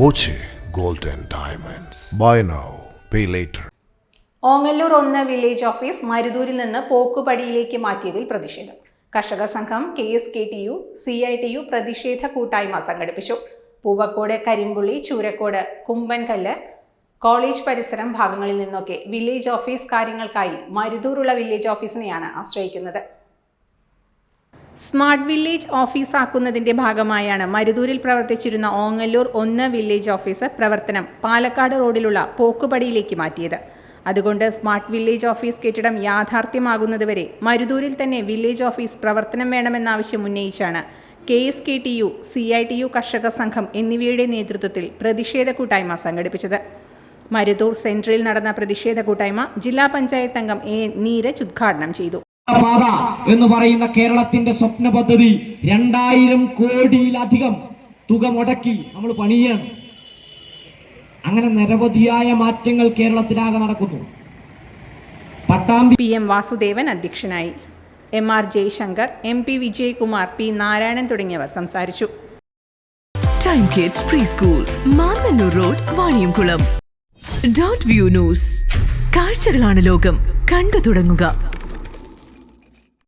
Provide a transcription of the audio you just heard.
Boche gold and diamonds. Buy now pay later. Ongallur ഒന്ന് village office മരുതൂരിൽ നിന്ന് പോക്കുപടിയിലേക്ക് മാറ്റിയതിൽ പ്രതിഷേധം. കർഷക സംഘം K S K T U C I T U പ്രതിഷേധ കൂട്ടായ്മ സംഘടിപ്പിച്ചു. പൂവക്കോട് കരിമ്പുള്ളി ചൂരക്കോട് കുമ്പൻകല്ല് കോളേജ് പരിസരം ഭാഗങ്ങളിൽ നിന്നൊക്കെ വില്ലേജ് ഓഫീസ് കാര്യങ്ങൾക്കായി മരുതൂറുള്ള വില്ലേജ് ഓഫീസിനെയാണ് ആശ്രയിക്കുന്നത്. സ്മാർട്ട് വില്ലേജ് ഓഫീസ് ആക്കുന്നതിന്റെ ഭാഗമായാണ് മരുതൂരിൽ പ്രവർത്തിച്ചിരുന്ന ഓങ്ങല്ലൂർ ഒന്ന് വില്ലേജ് ഓഫീസ് പ്രവർത്തനം പാലക്കാട് റോഡിലുള്ള പോക്കുപടിയിലേക്ക് മാറ്റിയത്. അതുകൊണ്ട് സ്മാർട്ട് വില്ലേജ് ഓഫീസ് കെട്ടിടം യാഥാർത്ഥ്യമാകുന്നതുവരെ മരുതൂരിൽ തന്നെ വില്ലേജ് ഓഫീസ് പ്രവർത്തനം വേണമെന്നാവശ്യം ഉന്നയിച്ചാണ് K S K T U C I T U കർഷക സംഘം എന്നിവയുടെ നേതൃത്വത്തിൽ പ്രതിഷേധ കൂട്ടായ്മ സംഘടിപ്പിച്ചത്. മരുതൂർ സെൻട്രലിൽ നടന്ന പ്രതിഷേധ കൂട്ടായ്മ ജില്ലാ പഞ്ചായത്ത് അംഗം എ നീരജ് ഉദ്ഘാടനം ചെയ്തു. പാത എന്ന് പറയുന്ന കേരളത്തിന്റെ സ്വപ്ന പദ്ധതി രണ്ടായിരം കോടിയിലധികം തുക മുടക്കി നമ്മൾ പണിയാണ്. അങ്ങനെ നിരവധിയായ മാറ്റങ്ങൾ കേരളത്തിലാകെ നടക്കുന്നു. പട്ടാമ്പി പി എം വാസുദേവൻ അധ്യക്ഷനായി. M R Jayashankar M P Vijayakumar P Narayanan തുടങ്ങിയവർ സംസാരിച്ചു. Time kids pre school Mannannur road Vaniyamkulam dot view news കാഴ്ചകളാണ് ലോകം. കണ്ടു തുടങ്ങുക.